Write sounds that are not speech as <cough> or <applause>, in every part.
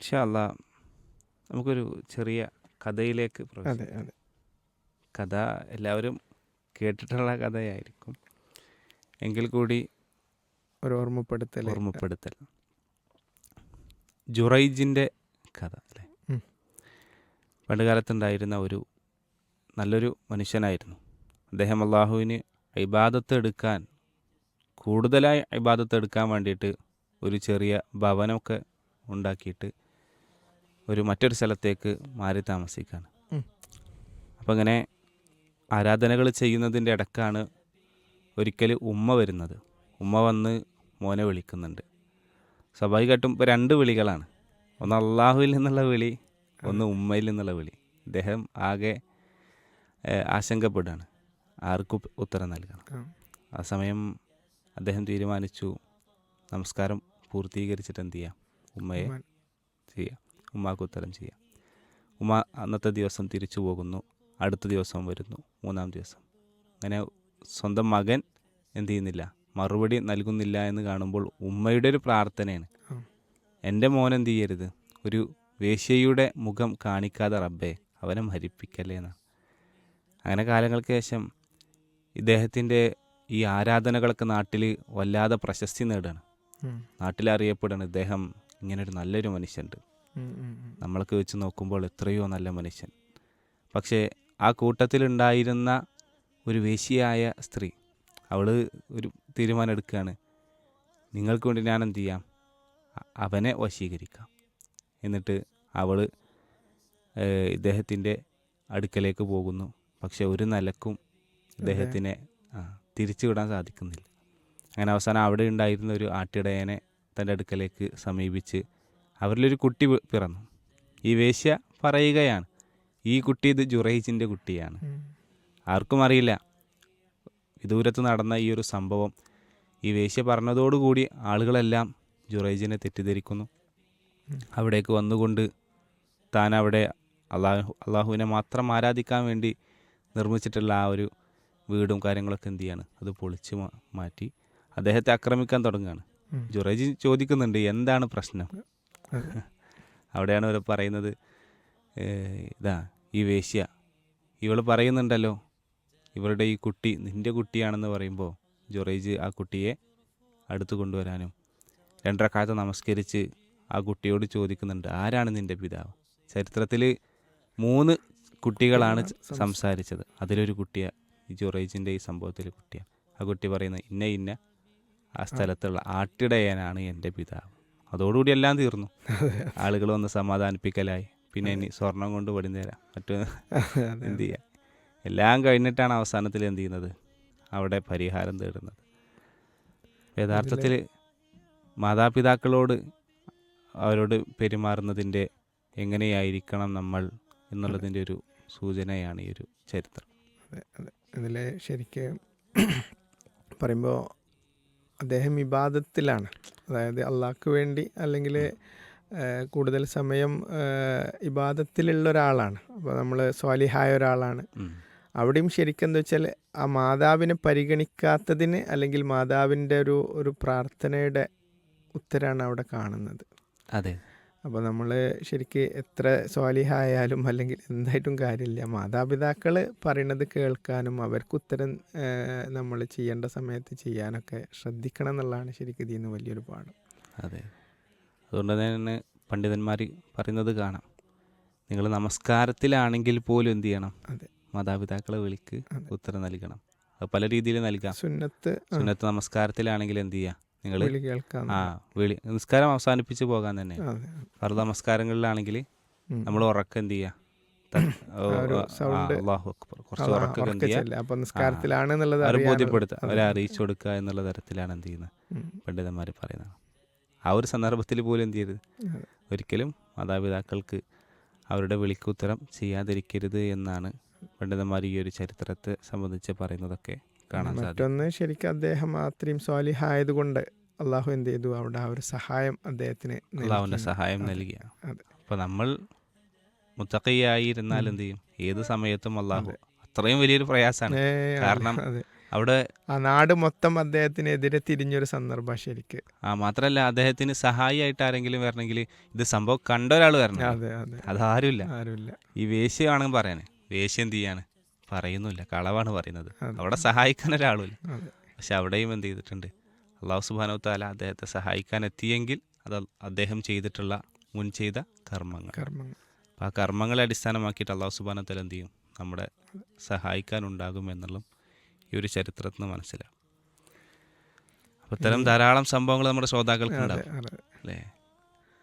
ഇൻഷാല്ല നമുക്കൊരു ചെറിയ കഥയിലേക്ക് അതെ അതെ. കഥ എല്ലാവരും കേട്ടിട്ടുള്ള കഥയായിരിക്കും. എങ്കിൽ കൂടി ഒരു ഓർമ്മപ്പെടുത്തൽ ഓർമ്മപ്പെടുത്തൽ. ജുറൈജിന്റെ കഥ അല്ലേ? പണ്ടുകാലത്തുണ്ടായിരുന്ന പണ്ട് കാലത്തുണ്ടായിരുന്ന ഒരു നല്ലൊരു മനുഷ്യനായിരുന്നു. അദ്ദേഹം അള്ളാഹുവിന് ഇബാദത്ത് എടുക്കാൻ കൂടുതലായി ഇബാദത്ത് എടുക്കാൻ വേണ്ടിയിട്ട് ഒരു ചെറിയ ഭവനമൊക്കെ ഉണ്ടാക്കിയിട്ട് ഒരു മറ്റൊരു സ്ഥലത്തേക്ക് മാറി താമസിക്കുകയാണ്. അപ്പം അങ്ങനെ ആരാധനകൾ ചെയ്യുന്നതിന്റെ ഇടക്കാണ് ഒരിക്കൽ ഉമ്മ വരുന്നത്. ഉമ്മ വന്ന് മോനെ വിളിക്കുന്നുണ്ട്. സ്വാഭാവികമായിട്ടും ഇപ്പോൾ രണ്ട് വിളികളാണ്. ഒന്ന് അള്ളാഹുവിൽ നിന്നുള്ള വിളി ഒന്ന് ഉമ്മയിൽ നിന്നുള്ള വിളി. അദ്ദേഹം ആകെ ആശങ്കപ്പെടുകയാണ്. ആർക്കും ഉത്തരം നൽകണം. ആ. സമയം അദ്ദേഹം തീരുമാനിച്ചു. നമസ്കാരം പൂർത്തീകരിച്ചിട്ട് എന്ത് ചെയ്യാം? ഉമ്മയെ ഉമ്മ. ചെയ്യാം. ഉമ്മാക്ക് ഉത്തരം ചെയ്യാം. ഉമ്മ അന്നത്തെ ദിവസം തിരിച്ചു പോകുന്നു. അടുത്ത ദിവസം വരുന്നു. മൂന്നാം ദിവസം. അങ്ങനെ സ്വന്തം മകൻ എന്ത് ചെയ്യുന്നില്ല മറുപടി നൽകുന്നില്ല എന്ന് കാണുമ്പോൾ ഉമ്മയുടെ ഒരു പ്രാർത്ഥനയാണ്. എന്റെ മോൻ എന്ത് ചെയ്യരുത്? ഒരു വേശ്യയുടെ മുഖം കാണിക്കാതെ റബ്ബേ അവനെ മരിപ്പിക്കല്ലേ എന്നാണ് അങ്ങനെ കാലങ്ങൾക്ക് ശേഷം ഇദ്ദേഹത്തിന്റെ ഈ ആരാധനകളൊക്കെ നാട്ടിൽ വല്ലാതെ പ്രശസ്തി നേടുകയാണ് നാട്ടിലറിയപ്പെടുകയാണ് ഇദ്ദേഹം ഇങ്ങനൊരു നല്ലൊരു മനുഷ്യനുണ്ട്. നമ്മളൊക്കെ വെച്ച് നോക്കുമ്പോൾ എത്രയോ നല്ല മനുഷ്യൻ. പക്ഷേ ആ കൂട്ടത്തിലുണ്ടായിരുന്ന ഒരു വേശിയായ സ്ത്രീ അവൾ ഒരു തീരുമാനം എടുക്കുകയാണ് നിങ്ങൾക്ക് വേണ്ടി ഞാൻ എന്ത് ചെയ്യാം? അവനെ വശീകരിക്കാം. എന്നിട്ട് അവൾ ഇദ്ദേഹത്തിന്റെ അടുക്കലേക്ക് പോകുന്നു. പക്ഷെ ഒരു നിലക്കും ഇദ്ദേഹത്തിനെ തിരിച്ചു വിടാൻ സാധിക്കുന്നില്ല. അങ്ങനെ അവസാനം അവിടെ ഉണ്ടായിരുന്ന ഒരു ആട്ടിടയനെ തന്റെ അടുക്കലേക്ക് സമീപിച്ച് അവരിലൊരു കുട്ടി പിറന്നു. ഈ വേശ്യ പറയുകയാണ് ഈ കുട്ടി ഇത് ജുറൈജിന്റെ കുട്ടിയാണ്. ആർക്കും അറിയില്ല. വിദൂരത്ത് നടന്ന ഈ ഒരു സംഭവം ഈ വേശ്യ പറഞ്ഞതോടുകൂടി ആളുകളെല്ലാം ജുറൈജിനെ തെറ്റിദ്ധരിക്കുന്നു. അവിടേക്ക് വന്നുകൊണ്ട് താൻ അവിടെ അള്ളാഹു അള്ളാഹുവിനെ മാത്രം ആരാധിക്കാൻ വേണ്ടി നിർമ്മിച്ചിട്ടുള്ള ആ ഒരു വീടും കാര്യങ്ങളൊക്കെ എന്ത് ചെയ്യാണ്? അത് പൊളിച്ച് മാറ്റി അദ്ദേഹത്തെ ആക്രമിക്കാൻ തുടങ്ങുകയാണ്. ജുറൈജി ചോദിക്കുന്നുണ്ട് എന്താണ് പ്രശ്നം. <laughs> അവിടെയാണ് ഇവർ പറയുന്നത്. ഇതാ ഈ വേശ്യ. ഇവൾ പറയുന്നുണ്ടല്ലോ ഇവളുടെ ഈ കുട്ടി നിന്റെ കുട്ടിയാണെന്ന് പറയുമ്പോൾ ജൊറേജ് ആ കുട്ടിയെ അടുത്ത് കൊണ്ടുവരാനും. രണ്ടരക്കാലത്ത് നമസ്കരിച്ച് ആ കുട്ടിയോട് ചോദിക്കുന്നുണ്ട് ആരാണ് നിന്റെ പിതാവ്? ചരിത്രത്തിൽ മൂന്ന് കുട്ടികളാണ് സംസാരിച്ചത്. അതിലൊരു കുട്ടിയ ഈ ജൊറേജിന്റെ ഈ സംഭവത്തിൽ കുട്ടിയാണ് ആ കുട്ടി പറയുന്നത് ഇന്ന ഇന്ന ആ സ്ഥലത്തുള്ള ആട്ടിടയനാണ് എന്റെ പിതാവ്. അതോടുകൂടി എല്ലാം തീർന്നു. ആളുകൾ വന്ന് സമാധാനിപ്പിക്കലായി. പിന്നെ ഇനി സ്വർണം കൊണ്ട് വെടിനേരാം മറ്റു അതെ, അതെ. എന്ത് ചെയ്യാം? എല്ലാം കഴിഞ്ഞിട്ടാണ് അവസാനത്തിൽ എന്ത് ചെയ്യുന്നത്? അവിടെ പരിഹാരം തേടുന്നത്. യഥാർത്ഥത്തിൽ മാതാപിതാക്കളോട് അവരോട് പെരുമാറുന്നതിന്റെ എങ്ങനെയായിരിക്കണം നമ്മൾ എന്നുള്ളതിന്റെ ഒരു സൂചനയാണ് ഈ ഒരു ചരിത്രം. ഇതിൽ ശരിക്ക് പറയുമ്പോൾ അദ്ദേഹം ഇബാദത്തിലാണ് അതായത് അള്ളാഹ്ക്ക് വേണ്ടി അല്ലെങ്കിൽ കൂടുതൽ സമയം ഇബാദത്തിലുള്ള ഒരാളാണ്. അപ്പോൾ നമ്മൾ സ്വാലിഹായ ഒരാളാണ്. അവിടെയും ശരിക്കും എന്താ വെച്ചാൽ ആ മാതാവിനെ പരിഗണിക്കാത്തതിന് അല്ലെങ്കിൽ മാതാവിന്റെ ഒരു ഒരു പ്രാർത്ഥനയുടെ ഉത്തരാണ് അവിടെ കാണുന്നത്. അതെ. അപ്പോൾ നമ്മൾ ശരിക്ക് എത്ര സ്വാലിഹായാലും അല്ലെങ്കിൽ എന്തായിട്ടും കാര്യമില്ല. മാതാപിതാക്കൾ പറയണത് കേൾക്കാനും അവർക്ക് ഉത്തരം നമ്മൾ ചെയ്യേണ്ട സമയത്ത് ചെയ്യാനൊക്കെ ശ്രദ്ധിക്കണം എന്നുള്ളതാണ് ശരിക്കും ഇതിൽ നിന്ന് വലിയൊരു പാഠം. അതെ. അതുകൊണ്ട് തന്നെ പണ്ഡിതന്മാർ പറയുന്നത് കാണാം. നിങ്ങൾ നമസ്കാരത്തിലാണെങ്കിൽ പോലും എന്ത് ചെയ്യണം? അതെ. മാതാപിതാക്കളെ വിളിക്ക്. ഉത്തരം നൽകണം. അത് പല രീതിയിൽ നൽകാം. സുന്നത്ത് സുന്നത്ത് നമസ്കാരത്തിലാണെങ്കിൽ എന്ത് ചെയ്യുക നിങ്ങൾ ആ വിളി നിസ്കാരം അവസാനിപ്പിച്ച് പോകാൻ തന്നെ. ഫർദ് നമസ്കാരങ്ങളിലാണെങ്കിൽ. നമ്മൾ ഉറക്കം എന്ത് ചെയ്യുക കുറച്ച് ഉറക്കം എന്ത് ചെയ്യുക അവരെ അറിയാനുള്ള- ബോധ്യപ്പെടുത്തുക. അവരെ അറിയിച്ചു കൊടുക്കുക എന്നുള്ള തരത്തിലാണ് എന്ത് ചെയ്യുന്നത്. പണ്ഡിതന്മാർ പറയുന്നത്. ആ ഒരു സന്ദർഭത്തിൽ പോലും എന്ത് ചെയ്യരുത്. ഒരിക്കലും മാതാപിതാക്കൾക്ക് അവരുടെ വിളിക്കുത്തരം ചെയ്യാതിരിക്കരുത് എന്നാണ് പണ്ഡിതന്മാർ ഈ ഒരു ചരിത്രത്തെ സംബന്ധിച്ച് പറയുന്നതൊക്കെ കാണാൻ മറ്റൊന്ന് ശരിക്കും അദ്ദേഹം അത്രയും സ്വാലിഹായത് കൊണ്ട് അള്ളാഹു എന്ത് ചെയ്തു? അവിടെ ആ ഒരു സഹായം അദ്ദേഹത്തിന്. അള്ളാഹുവിന്റെ സഹായം നൽകിയ. അപ്പോൾ നമ്മൾ മുത്തക്കയായിരുന്നാൽ എന്ത് ചെയ്യും? ഏത് സമയത്തും അള്ളാഹു അത്രയും വലിയൊരു പ്രയാസമാണ് കാരണം അവിടെ ആ നാട് മൊത്തം അദ്ദേഹത്തിനെതിരെ തിരിഞ്ഞൊരു സന്ദർഭം ശരിക്ക്. ആ മാത്രല്ല അദ്ദേഹത്തിന് സഹായിയായിട്ട് ആരെങ്കിലും വരണമെങ്കിൽ ഇത് സംഭവം കണ്ട ഒരാൾ വരണം. അതെ അതെ. അതാരുമില്ല. ആരുമില്ല. ഈ വേശ്യയാണെങ്കിൽ പറയാന് വേശ്യ എന്ത് ചെയ്യാണ്? പറയുന്നില്ല കളവാണ് പറയുന്നത്. അവിടെ സഹായിക്കാൻ ഒരാളുമില്ല. പക്ഷെ അവിടെയും എന്ത് ചെയ്തിട്ടുണ്ട്? അള്ളാഹു സുബാനോ താല അദ്ദേഹത്തെ സഹായിക്കാൻ എത്തിയെങ്കിൽ അത് അദ്ദേഹം ചെയ്തിട്ടുള്ള മുൻ ചെയ്ത കർമ്മങ്ങൾ. കർമ്മങ്ങൾ. അപ്പോൾ ആ കർമ്മങ്ങളെ അടിസ്ഥാനമാക്കിയിട്ട് അള്ളാഹു സുബാനോ താല എന്ത് ചെയ്യും? നമ്മുടെ സഹായിക്കാനുണ്ടാകും എന്നുള്ളതും ഈ ഒരു ചരിത്രത്തിന് മനസ്സിലാവും. അപ്പോൾ ഇത്തരം ധാരാളം സംഭവങ്ങൾ നമ്മുടെ ശ്രോതാക്കൾക്ക് ഉണ്ടാവും അല്ലേ?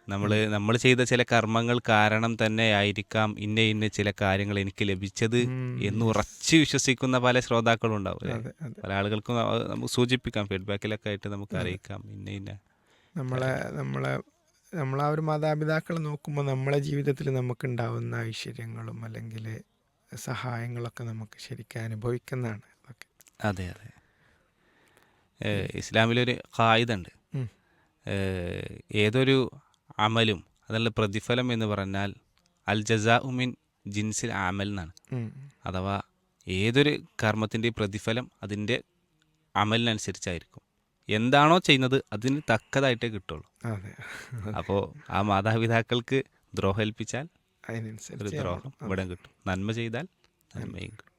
നമ്മൾ നമ്മൾ ചെയ്ത ചില കർമ്മങ്ങൾ കാരണം തന്നെ ആയിരിക്കാം ഇന്ന ഇന്ന ചില കാര്യങ്ങൾ എനിക്ക് ലഭിച്ചത് എന്ന് ഉറച്ചു വിശ്വസിക്കുന്ന പല ശ്രോതാക്കളും ഉണ്ടാവും പല ആളുകൾക്കും നമുക്ക് സൂചിപ്പിക്കാം ഫീഡ്ബാക്കിലൊക്കെ ആയിട്ട് നമുക്ക് അറിയിക്കാം ഇന്ന ഇന്ന നമ്മളെ നമ്മളെ നമ്മളെ ആ ഒരു മാതാപിതാക്കളെ നോക്കുമ്പോൾ നമ്മളെ ജീവിതത്തിൽ നമുക്കുണ്ടാവുന്ന ഐശ്വര്യങ്ങളും അല്ലെങ്കിൽ സഹായങ്ങളൊക്കെ നമുക്ക് ശരിക്കും അനുഭവിക്കുന്നതാണ് അതൊക്കെ. അതെ അതെ. ഇസ്ലാമിലൊരു കായിതുണ്ട് ഉം. ഏതൊരു അമലും അതിനുള്ള പ്രതിഫലം എന്ന് പറഞ്ഞാൽ അൽ ജസാ ഉമിൻ ജിൻസിൽ അമൽ എന്നാണ്. അഥവാ ഏതൊരു കർമ്മത്തിന്റെ പ്രതിഫലം അതിന്റെ അമലിനനുസരിച്ചായിരിക്കും. എന്താണോ ചെയ്യുന്നത് അതിന് തക്കതായിട്ടേ കിട്ടുള്ളൂ. അപ്പോൾ ആ മാതാപിതാക്കൾക്ക് ദ്രോഹം ഏൽപ്പിച്ചാൽ ഒരു ദ്രോഹം ഇവിടെ കിട്ടും. നന്മ ചെയ്താൽ നന്മയും കിട്ടും.